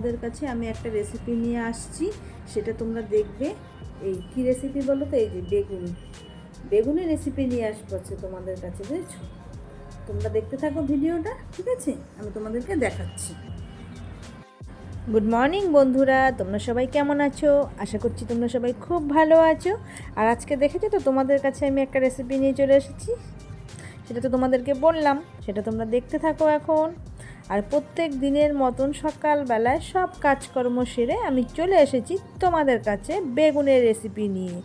তোমাদের কাছে আমি একটা রেসিপি নিয়ে আসছি, সেটা তোমরা দেখবে। এই কী রেসিপি বলো তো? এই যে বেগুন। বেগুনের রেসিপি নিয়ে আসব তোমাদের কাছে, বুঝেছ? তোমরা দেখতে থাকো ভিডিওটা, ঠিক আছে? আমি তোমাদেরকে দেখাচ্ছি। গুড মর্নিং বন্ধুরা। তোমরা সবাই কেমন আছো? আশা করছি তোমরা সবাই খুব ভালো আছো। আর আজকে দেখেছ তো, তোমাদের কাছে আমি একটা রেসিপি নিয়ে চলে এসেছি? সেটা তো তোমাদেরকে বললাম, সেটা তোমরা দেখতে থাকো এখন। আর প্রত্যেক দিনের মতন সকালবেলায় সব কাজকর্ম সেরে আমি চলে এসেছি তোমাদের কাছে বেগুনের রেসিপি নিয়ে।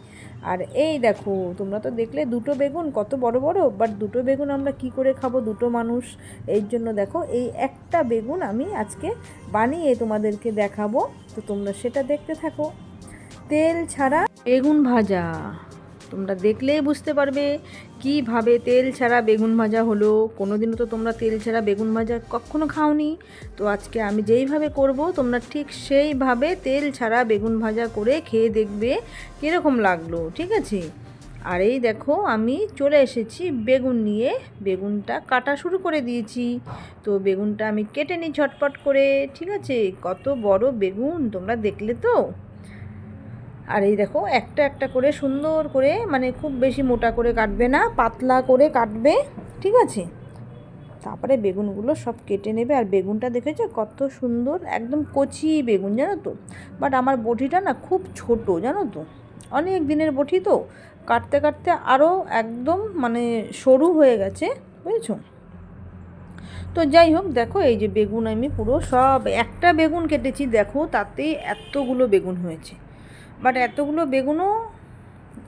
আর এই দেখো, তোমরা তো দেখলে দুটো বেগুন কত বড় বড় বাট দুটো বেগুন আমরা কি করে খাব? দুটো মানুষ। এই জন্য দেখো, এই একটা বেগুন আমি আজকে বানিয়ে তোমাদেরকে দেখাবো, তো তোমরা সেটা দেখতে থাকো। তেল ছাড়া বেগুন ভাজা। তোমরা দেখলেই বুঝতে পারবে কীভাবে তেল ছাড়া বেগুন ভাজা হলো? কোনো দিনও তো তোমরা তেল ছাড়া বেগুন ভাজা কখনো খাওনি। তো আজকে আমি যেইভাবে করব, তোমরা ঠিক সেইভাবে তেল ছাড়া বেগুন ভাজা করে খেয়ে দেখবে কীরকম লাগল, ঠিক আছে? আর এই দেখো, আমি চলে এসেছি বেগুন নিয়ে। বেগুনটা কাটা শুরু করে দিয়েছি। তো বেগুনটা আমি কেটে নিই ঝটপট করে, ঠিক আছে? কত বড় বেগুন, তোমরা দেখলে তো? আর এই দেখো, একটা একটা করে সুন্দর করে মানে খুব বেশি মোটা করে কাটবে না, পাতলা করে কাটবে, ঠিক আছে? তারপরে বেগুনগুলো সব কেটে নেবে, আর বেগুনটা দেখেছ কত সুন্দর, একদম কচি বেগুন, জানো তো? বাট আমার বটিটা না খুব ছোট, জানো তো? অনেক দিনের বটি তো, কাটতে কাটতে আরও একদম মানে সরু হয়ে গেছে, বুঝেছ? তো যাই হোক, দেখো এই যে বেগুন আমি পুরো সব, একটা বেগুন কেটেছি, দেখো তাতেই এতগুলো বেগুন হয়েছে। বাট এতগুলো বেগুনও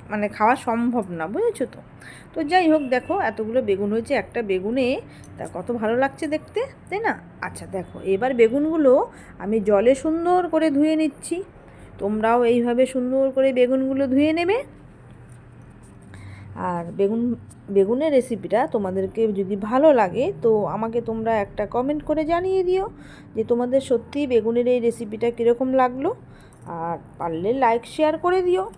মানে খাওয়া সম্ভব না, বুঝেছ তো? তো যাই হোক, দেখো, এতগুলো বেগুন হয়েছে, একটা বেগুনে, তা কত ভালো লাগছে দেখতে, তাই না? আচ্ছা দেখো, এবার বেগুনগুলো আমি জলে সুন্দর করে ধুয়ে নিচ্ছি। তোমরাও এইভাবে সুন্দর করে বেগুনগুলো ধুয়ে নেবে। আর বেগুন, বেগুনের রেসিপিটা তোমাদেরকে যদি ভালো লাগে, তো আমাকে তোমরা একটা কমেন্ট করে জানিয়ে দিও যে তোমাদের সত্যি বেগুনের এই রেসিপিটা কীরকম লাগল। আর পারলে লাইক শেয়ার করে দিও।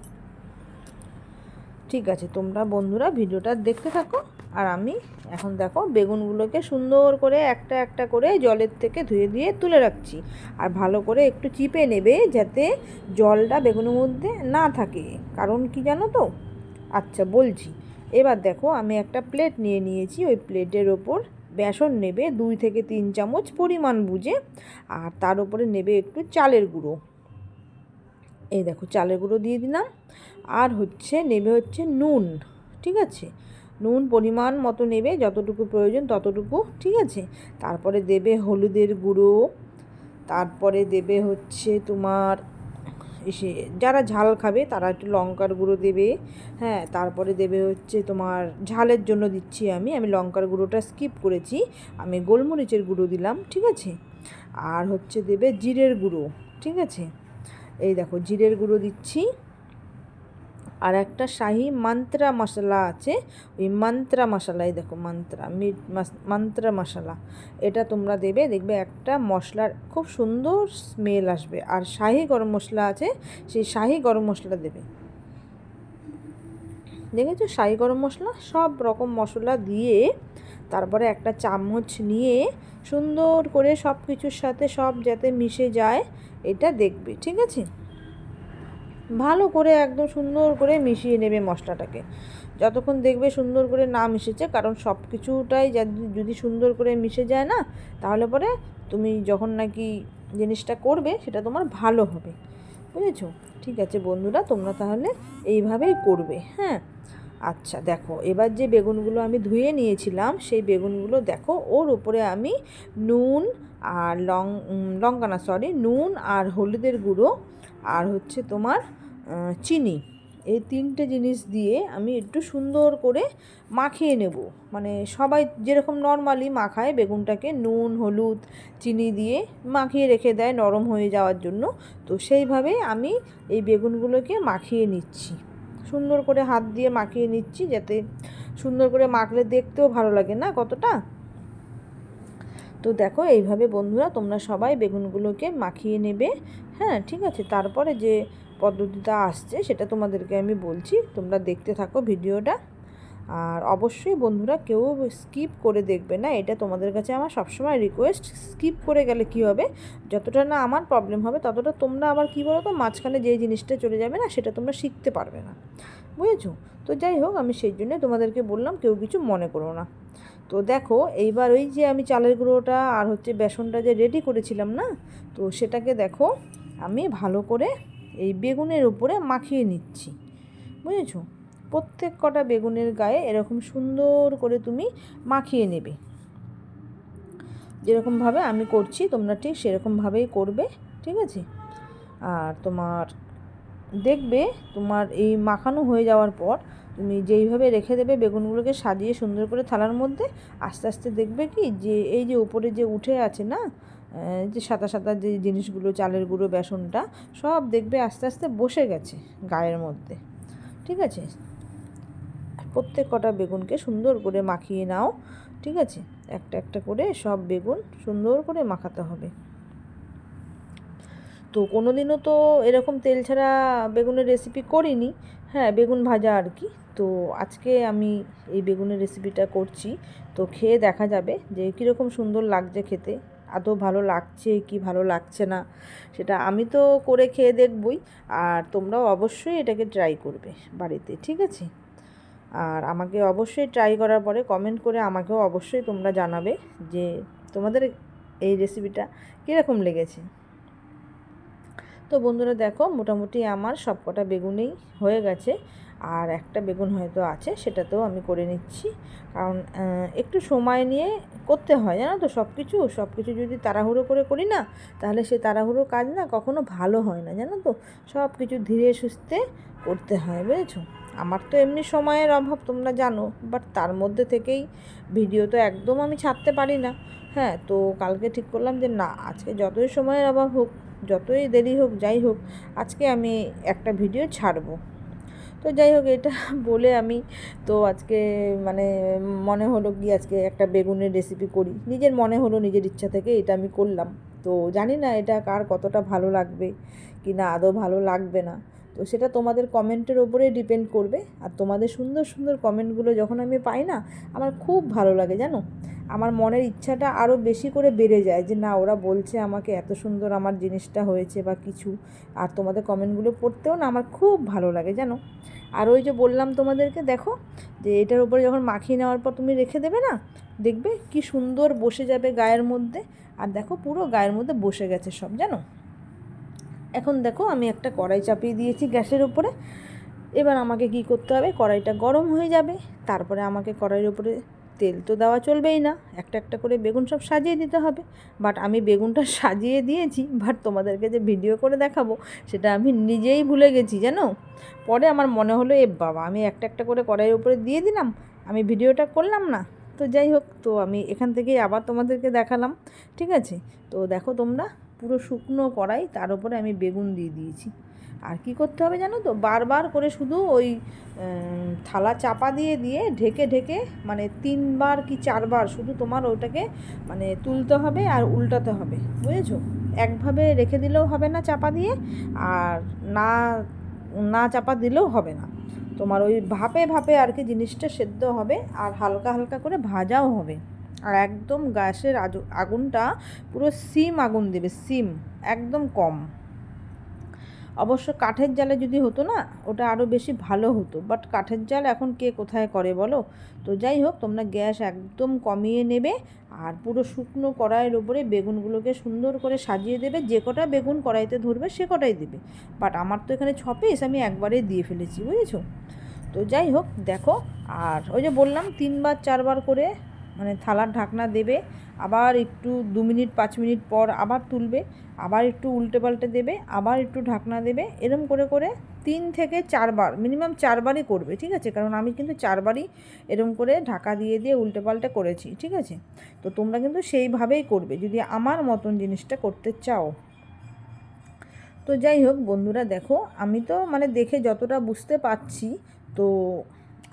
ঠিক আছে, তোমরা বন্ধুরা ভিডিওটা দেখতে থাকো। আর আমি এখন দেখো, বেগুনগুলোকে সুন্দর করে একটা একটা করে জলের থেকে ধুয়ে দিয়ে তুলে রাখছি। আর ভালো করে একটু চিপে নেবে যাতে জলটা বেগুনের মধ্যে না থাকে। কারণ কি জানো তো? আচ্ছা বলছি। এবার দেখো, আমি একটা প্লেট নিয়ে নিয়েছি। ওই প্লেটের ওপর বেসন নেবে দুই থেকে তিন চামচ পরিমাণ বুঝে। আর তার উপরে নেবে একটু চালের গুঁড়ো। এই দেখো, চালের গুঁড়ো দিয়ে দিলাম। আর হচ্ছে নেবে হচ্ছে নুন, ঠিক আছে? নুন পরিমাণ মতো নেবে, যতটুকু প্রয়োজন ততটুকু, ঠিক আছে? তারপরে দেবে হলুদের গুঁড়ো, তারপরে দেবে হচ্ছে তোমার এসে যারা ঝাল খাবে তারা একটু লঙ্কার গুঁড়ো দেবে হ্যাঁ? তারপরে দেবে হচ্ছে তোমার ঝালের জন্য দিচ্ছি আমি আমি লঙ্কার গুঁড়োটা স্কিপ করেছি, আমি গোলমরিচের গুঁড়ো দিলাম, ঠিক আছে? আর হচ্ছে দেবে জিরের গুঁড়ো, ঠিক আছে? এই দেখো, জিরের গুঁড়ো দিচ্ছি। আর একটা শাহি মান্ত্রা মশলা আছে, ওই মান্ত্রা মশলাই দেখো মান্ত্রা, মিট মান্ত্রা মশলা। এটা তোমরা দেবে, দেখবে একটা মশলার খুব সুন্দর স্মেল আসবে। আর শাহি গরম মশলা আছে, সেই শাহি গরম মশলা দেবে। দেখেছ? শাহি গরম মশলা, সব রকম মশলা দিয়ে তারপরে একটা চামচ নিয়ে সুন্দর করে সব কিছুর সাথে সব যাতে মিশে যায়, এটা দেখবে, ঠিক আছে? ভালো করে একদম সুন্দর করে মিশিয়ে নেবে মশলাটাকে। যতক্ষণ দেখবে সুন্দর করে না মিশেছে, কারণ সব কিছুটাই যদি সুন্দর করে মিশে যায় না, তাহলে পরে তুমি যখন নাকি জিনিসটা করবে, সেটা তোমার ভালো হবে। বুঝেছ? ঠিক আছে বন্ধুরা, তোমরা তাহলে এইভাবেই করবে হ্যাঁ? আচ্ছা দেখো, এবার যে বেগুনগুলো আমি ধুয়ে নিয়েছিলাম, সেই বেগুনগুলো দেখো, ওর উপরে আমি নুন আর লং লঙ্কা না সরি নুন আর হলুদের গুঁড়ো আর হচ্ছে তোমার চিনি। এই তিনটে জিনিস দিয়ে আমি একটু সুন্দর করে মাখিয়ে নেব। মানে সবাই যেরকম নর্মালি মাখায়, বেগুনটাকে নুন, হলুদ, চিনি দিয়ে মাখিয়ে রেখে দেয় নরম হয়ে যাওয়ার জন্য। তো সেইভাবে আমি এই বেগুনগুলোকে মাখিয়ে নিচ্ছি। সুন্দর করে হাত দিয়ে মাখিয়ে নিচ্ছি যাতে সুন্দর করে মাখলে দেখতেও ভালো লাগে, না কতটা? তো দেখো, এইভাবে বন্ধুরা তোমরা সবাই বেগুনগুলোকে মাখিয়ে নেবে হ্যাঁ ঠিক আছে? তারপরে যে পদ্ধতিটা আসছে সেটা তোমাদেরকে আমি বলছি, তোমরা দেখতে থাকো ভিডিওটা। আর অবশ্যই বন্ধুরা কেউ স্কিপ করে দেখবে না, এটা তোমাদের কাছে আমার সবসময় রিকোয়েস্ট স্কিপ করে গেলে কি হবে? যতটা না আমার প্রবলেম হবে, ততটা তোমরা আবার কী বলো তো মাঝখানে যে জিনিসটা চলে যাবে না, সেটা তোমরা শিখতে পারবে না। বুঝেছ? তো যাই হোক, আমি সেই জন্য তোমাদেরকে বললাম, কেউ কিছু মনে করো না। তো দেখো, এইবার ওই যে আমি চালের গুঁড়োটা আর হচ্ছে বেসনটা যে রেডি করেছিলাম না, তো সেটাকে দেখো, আমি ভালো করে এই বেগুনের উপরে মাখিয়ে নিচ্ছি। বুঝেছ? প্রত্যেক কটা বেগুনের গায়ে এরকম সুন্দর করে তুমি মাখিয়ে নেবে। যেরকমভাবে আমি করছি তোমরা ঠিক সেরকমভাবেই করবে, ঠিক আছে? আর তোমার দেখবে তোমার এই মাখানো হয়ে যাওয়ার পর তুমি যেইভাবে রেখে দেবে বেগুনগুলোকে সাজিয়ে সুন্দর করে থালার মধ্যে, আস্তে আস্তে দেখবে কি যে এই যে উপরে যে উঠে আছে না যে সাদা সাদা যে জিনিসগুলো, চালের গুঁড়ো, বেসনটা, সব দেখবে আস্তে আস্তে বসে গেছে গায়ের মধ্যে, ঠিক আছে? প্রত্যেক কটা বেগুনকে সুন্দর করে মাখিয়ে নাও, ঠিক আছে? একটা একটা করে সব বেগুন সুন্দর করে মাখাতে হবে। তো কোনো দিনও তো এরকম তেল ছাড়া বেগুনের রেসিপি করিনি। হ্যাঁ বেগুন ভাজা আর কি। তো আজকে আমি এই বেগুনের রেসিপিটা করছি। তো খেয়ে দেখা যাবে যে কীরকম সুন্দর লাগছে খেতে, আদৌ ভালো লাগছে কি ভালো লাগছে না, সেটা আমি তো করে খেয়ে দেখবই। আর তোমরাও অবশ্যই এটাকে ট্রাই করবে বাড়িতে, ঠিক আছে? আর আমাকে অবশ্যই ট্রাই করার পরে কমেন্ট করে আমাকেও অবশ্যই তোমরা জানাবে যে তোমাদের এই রেসিপিটা কীরকম লেগেছে। তো বন্ধুরা দেখো, মোটামুটি আমার সব কটা বেগুনেই হয়ে গেছে। আর একটা বেগুন হয়তো আছে, সেটাতেও আমি করে নিচ্ছি। কারণ একটু সময় নিয়ে করতে হয়, জানো তো সব কিছু সব কিছু যদি তাড়াহুড়ো করে করি না, তাহলে সে তাড়াহুড়ো কাজ না কখনো ভালো হয় না, জানো তো। সব কিছু ধীরে সুস্থে করতে হয়, বুঝেছ? আমার তো এমনি সময়ের অভাব, তোমরা জানো। বাট তার মধ্যে থেকেই ভিডিও তো একদম আমি ছাড়তে পারি না। হ্যাঁ তো কালকে ঠিক করলাম যে, না, আজকে যতই সময়ের অভাব হোক, যতই দেরি হোক, যাই হোক, আজকে আমি একটা ভিডিও ছাড়বো। তো যাই হোক, এটা বলে আমি তো আজকে মানে মনে হলো কি, আজকে একটা বেগুনের রেসিপি করি। নিজের মনে হলো, নিজের ইচ্ছা থেকে এটা আমি করলাম। তো জানি না এটা কার কতটা ভালো লাগবে কি না আদৌ ভালো লাগবে না। তো সেটা তোমাদের কমেন্টের ওপরে ডিপেন্ড করবে। আর তোমাদের সুন্দর সুন্দর কমেন্টগুলো যখন আমি পাই না, আমার খুব ভালো লাগে, জানো? আমার মনের ইচ্ছাটা আরও বেশি করে বেড়ে যায় যে, না, ওরা বলছে আমাকে এত সুন্দর আমার জিনিসটা হয়েছে বা কিছু। আর তোমাদের কমেন্টগুলো পড়তেও না আমার খুব ভালো লাগে, জানো? আর ওই যে বললাম তোমাদেরকে, দেখো, যে এটার উপরে যখন মাখিয়ে নেওয়ার পর তুমি রেখে দেবে না, দেখবে কি সুন্দর বসে যাবে গায়ের মধ্যে। আর দেখো, পুরো গায়ের মধ্যে বসে গেছে সব, জানো? এখন দেখো আমি একটা কড়াই চাপিয়ে দিয়েছি গ্যাসের উপরে। এবার আমাকে কি করতে হবে? কড়াইটা গরম হয়ে যাবে, তারপরে আমাকে কড়াইয়ের উপরে তেল তো দেওয়া চলবেই না, একটা একটা করে বেগুন সব সাজিয়ে দিতে হবে। বাট আমি বেগুনটা সাজিয়ে দিয়েছি, বাট তোমাদেরকে যে ভিডিও করে দেখাবো, সেটা আমি নিজেই ভুলে গেছি, জানো? পরে আমার মনে হলো, এ বাবা, আমি একটা একটা করে কড়াইয়ের উপরে দিয়ে দিলাম, আমি ভিডিওটা করলাম না। তো যাই হোক, তো আমি এখান থেকেই আবার তোমাদেরকে দেখালাম, ঠিক আছে? তো দেখো তোমরা পুরো শুকনো কড়াই, তার উপরে আমি বেগুন দিয়ে দিয়েছি। আর কি করতে হবে জানো তো? বারবার করে শুধু ওই থালা চাপা দিয়ে দিয়ে ঢেকে ঢেকে মানে তিনবার কি চারবার শুধু তোমার ওটাকে মানে তুলতে হবে আর উল্টাতে হবে। বুঝেছ? একভাবে রেখে দিলেও হবে না চাপা দিয়ে আর না না চাপা দিলেও হবে না। তোমার ওই ভাপে ভাপে আর কি জিনিসটা সেদ্ধ হবে আর হালকা হালকা করে ভাজাও হবে। আর একদম গ্যাসের আগুনটা পুরো সিম আগুন দেবে, সিম, একদম কম। অবশ্য কাঠের জালে যদি হতো না, ওটা আরও বেশি ভালো হতো। বাট কাঠের জাল এখন কে কোথায় করে বলো? তো যাই হোক, তোমরা গ্যাস একদম কমিয়ে নেবে আর পুরো শুকনো কড়াইয়ের ওপরে বেগুনগুলোকে সুন্দর করে সাজিয়ে দেবে। যে কটা বেগুন কড়াইতে ধরবে, সে কটাই দেবে। বাট আমার তো এখানে ছ পিস আমি একবারেই দিয়ে ফেলেছি, বুঝেছ? তো যাই হোক, দেখো, আর ওই যে বললাম তিনবার, চারবার করে মানে থালার ঢাকনা দেবে, আবার একটু দু মিনিট, পাঁচ মিনিট পর আবার তুলবে, আবার একটু উল্টে পাল্টে দেবে, আবার একটু ঢাকনা দেবে, এরম করে করে তিন থেকে চারবার, মিনিমাম চারবারই করবে, ঠিক আছে? কারণ আমি কিন্তু চারবারই এরম করে ঢাকা দিয়ে দিয়ে উল্টে পাল্টে করেছি, ঠিক আছে? তো তোমরা কিন্তু সেইভাবেই করবে, যদি আমার মতন জিনিসটা করতে চাও। তো যাই হোক বন্ধুরা, দেখো, আমি তো মানে দেখে যতটা বুঝতে পারছি, তো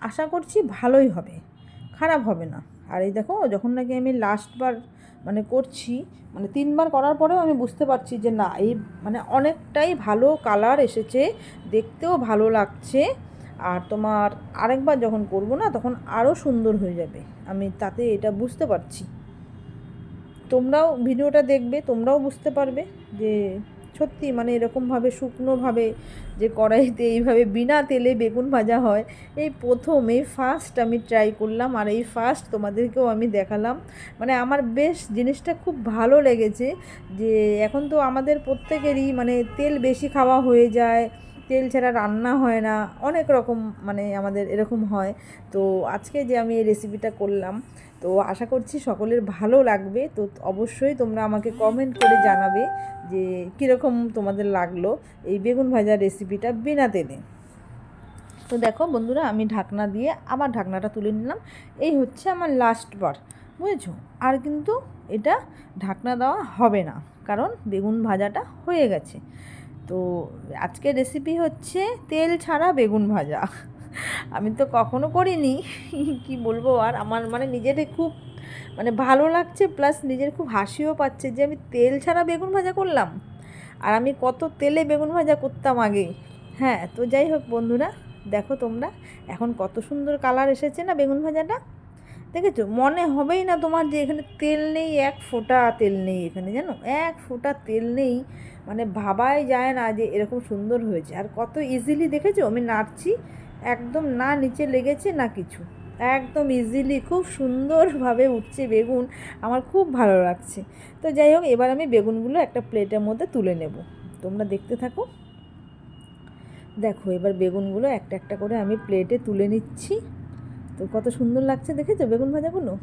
আশা করছি ভালোই হবে, খারাপ হবে না। আর এই দেখো, যখন নাকি আমি লাস্টবার মানে করছি মানে তিনবার করার পরেও আমি বুঝতে পারছি যে না, এই মানে অনেকটাই ভালো কালার এসেছে, দেখতেও ভালো লাগছে। আর তোমার আরেকবার যখন করব না, তখন আরও সুন্দর হয়ে যাবে। আমি তাতে এটা বুঝতে পারছি। তোমরাও ভিডিওটা দেখবে, তোমরাও বুঝতে পারবে যে সত্যি মানে এরকমভাবে শুকনোভাবে যে কড়াইতে এইভাবে বিনা তেলে বেগুন ভাজা হয়, এই প্রথম এই ফার্স্ট আমি ট্রাই করলাম আর এই ফার্স্ট তোমাদেরকেও আমি দেখালাম। মানে আমার বেশ জিনিসটা খুব ভালো লেগেছে যে এখন তো আমাদের প্রত্যেকেরই মানে তেল বেশি খাওয়া হয়ে যায়, তেল ছাড়া রান্না হয় না, অনেক রকম মানে আমাদের এরকম হয়। তো আজকে যে আমি এই রেসিপিটা করলাম তো আশা করছি সকলের ভালো লাগবে। তো অবশ্যই তোমরা আমাকে কমেন্ট করে জানাবে যে কীরকম তোমাদের লাগল এই বেগুন ভাজার রেসিপিটা বিনা তেলে। তো দেখো বন্ধুরা, আমি ঢাকনা দিয়ে আবার ঢাকনাটা তুলে নিলাম। এই হচ্ছে আমার লাস্ট বার, বুঝেছ? আর কিন্তু এটা ঢাকনা দেওয়া হবে না, কারণ বেগুন ভাজাটা হয়ে গেছে। তো আজকের রেসিপি হচ্ছে তেল ছাড়া বেগুন ভাজা। আমি তো কখনো করিনি, কি বলব? আর আমার মানে নিজেরই খুব মানে ভালো লাগছে প্লাস নিজের খুব হাসিও পাচ্ছে যে আমি তেল ছাড়া বেগুন ভাজা করলাম। আর আমি কত তেলে বেগুন ভাজা করতাম আগে। হ্যাঁ তো যাই হোক বন্ধুরা, দেখো তোমরা, এখন কত সুন্দর কালার এসেছে না বেগুন ভাজাটা? দেখেছ? মনে হবেই না তোমার যে এখানে তেল নেই, এক ফোঁটা তেল নেই এখানে, জানো? এক ফোঁটা তেল নেই মানে ভাবাই যায় না যে এরকম সুন্দর হয়েছে। আর কত ইজিলি দেখেছ? আমি নাড়ছি একদম না নিচে লেগেছে না কিছু। একদম ইজিলি খুব সুন্দরভাবে উঠছে বেগুন। আমার খুব ভালো লাগছে। তো যাই হোক, এবার আমি বেগুনগুলো একটা প্লেটের মধ্যে তুলে নেব। তোমরা দেখতে থাকো। দেখো, এবার বেগুনগুলো একটা একটা করে আমি প্লেটে তুলে নিচ্ছি। তো কত সুন্দর লাগছে দেখেছ বেগুন ভাজাগুলো?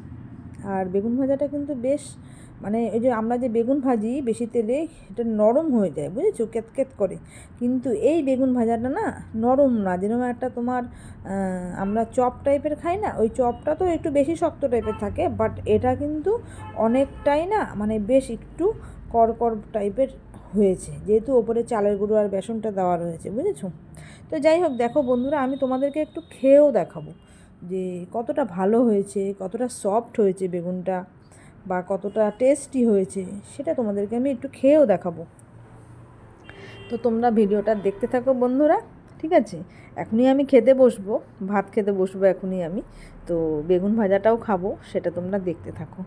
আর বেগুন ভাজাটা কিন্তু বেশ মানে এই যে আমরা যে বেগুন ভাজি বেশি তেলে, এটা নরম হয়ে যায়, বুঝেছ? কেতকেত করে। কিন্তু এই বেগুন ভাজাটা না নরম না, যেরকম একটা তোমার আমরা চপ টাইপের খাই না, ওই চপটা তো একটু বেশি শক্ত টাইপের থাকে বাট এটা কিন্তু অনেকটাই না মানে বেশ একটু করকর টাইপের হয়েছে। যেহেতু ওপরে চালের গুঁড়ো আর বেসনটা দেওয়া রয়েছে, বুঝেছ? তো যাই হোক, দেখো বন্ধুরা, আমি তোমাদেরকে একটু খেয়েও দেখাবো যে কতটা ভালো হয়েছে, কতটা সফট হয়েছে বেগুনটা। বা কতটা টেস্টি হয়েছে, সেটা তোমাদেরকে আমি একটু খেয়েও দেখাবো। তো তোমরা ভিডিওটা দেখতে থাকো বন্ধুরা, ঠিক আছে? এখনই আমি খেতে বসবো, ভাত খেতে বসবো এখনই আমি। তো বেগুন ভাজাটাও খাব, সেটা তোমরা দেখতে থাকো।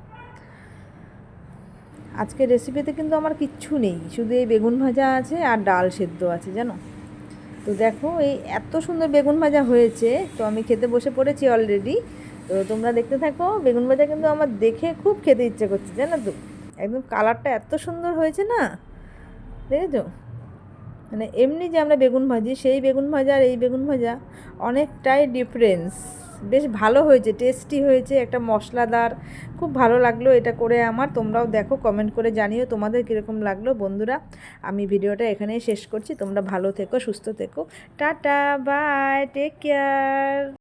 আজকের রেসিপিতে কিন্তু আমার কিচ্ছু নেই, শুধু এই বেগুন ভাজা আছে আর ডাল সেদ্ধ আছে, জানো? তো দেখো, এই এত সুন্দর বেগুন ভাজা হয়েছে, তো আমি খেতে বসে পড়েছি অলরেডি তো তোমরা দেখতে থাকো, বেগুন ভাজা কিন্তু আমার দেখে খুব খেতে ইচ্ছে করছে, জানো তো? একদম কালারটা এত সুন্দর হয়েছে না? দেখেছ? মানে এমনি যে আমরা বেগুন ভাজি, সেই বেগুন ভাজা আর এই বেগুন ভাজা অনেকটাই ডিফারেন্স বেশ ভালো হয়েছে টেস্টি হয়েছে, একটা মশলাদার। খুব ভালো লাগল এটা করে আমার, তোমরাও দেখো কমেন্ট করে জানিও তোমাদের কীরকম লাগল। বন্ধুরা, আমি ভিডিওটা এখানেই শেষ করছি, তোমরা ভালো থেকো, সুস্থ থেকো। Tata bye take care